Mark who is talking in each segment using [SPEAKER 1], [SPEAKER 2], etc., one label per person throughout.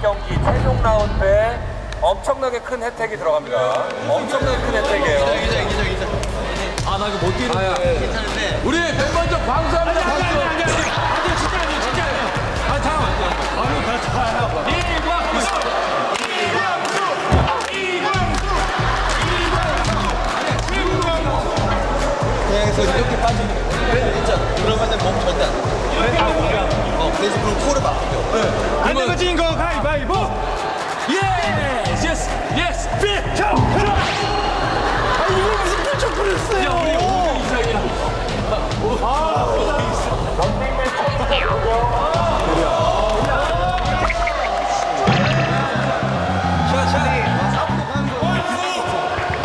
[SPEAKER 1] 경기 최종 라운드에 엄청나게 큰 혜택이 들어갑니다. 엄청나게 큰 혜택이에요.
[SPEAKER 2] 아나 이거 못 뛰는데. 우리 백번적 방수합니다 방수
[SPEAKER 3] 아니 진짜 아니에요 진짜 아니에요.
[SPEAKER 2] 아 잠깐만. 아유 가자요.
[SPEAKER 4] 그냥해서 이렇게 빠지는 거야. 진짜 그러면은 몸 절대 안 돼. 어, 그래서 그럼 코를 막혀.
[SPEAKER 3] 안 되고 진거 가위바위보
[SPEAKER 2] 예스 예스 예스
[SPEAKER 3] 자 하나 아 이거 무슨 삐쩍 그랬어요
[SPEAKER 2] 야 우리 5등 이상이야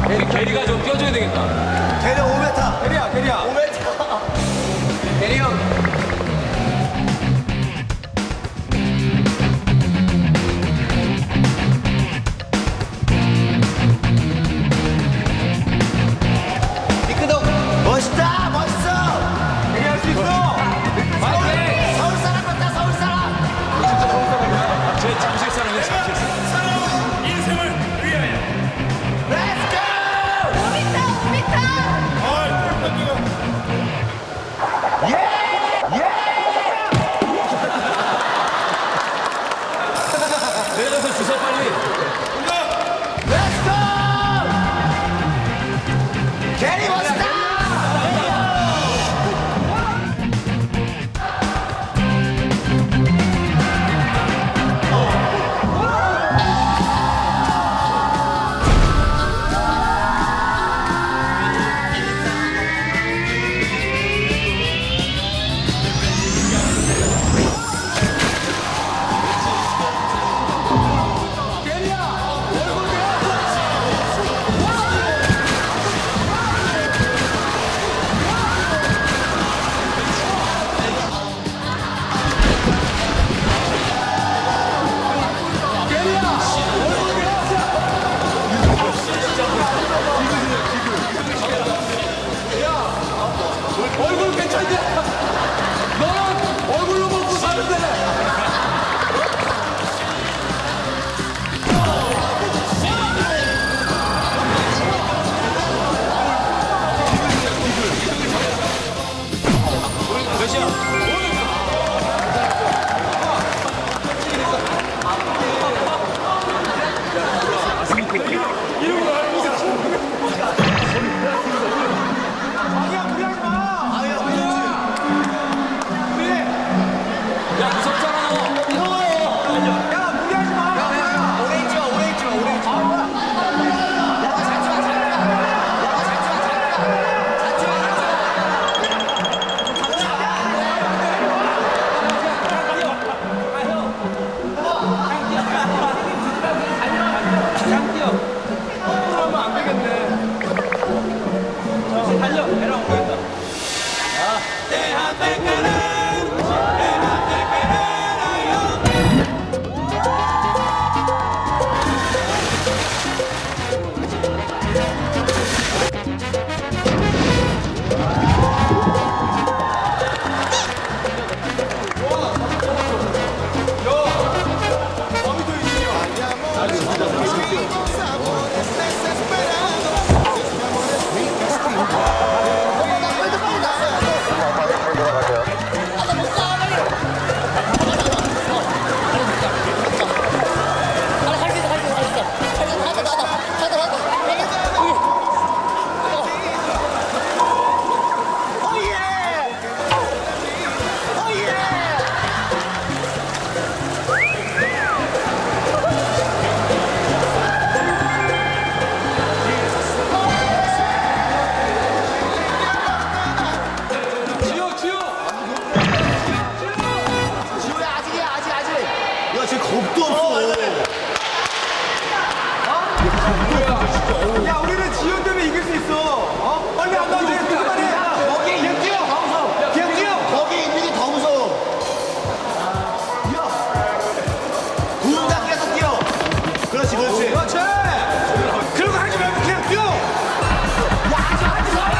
[SPEAKER 2] 게리, 게리가 좀 뛰어줘야 되겠다
[SPEAKER 4] 걔는 5m. 걔 Yeah!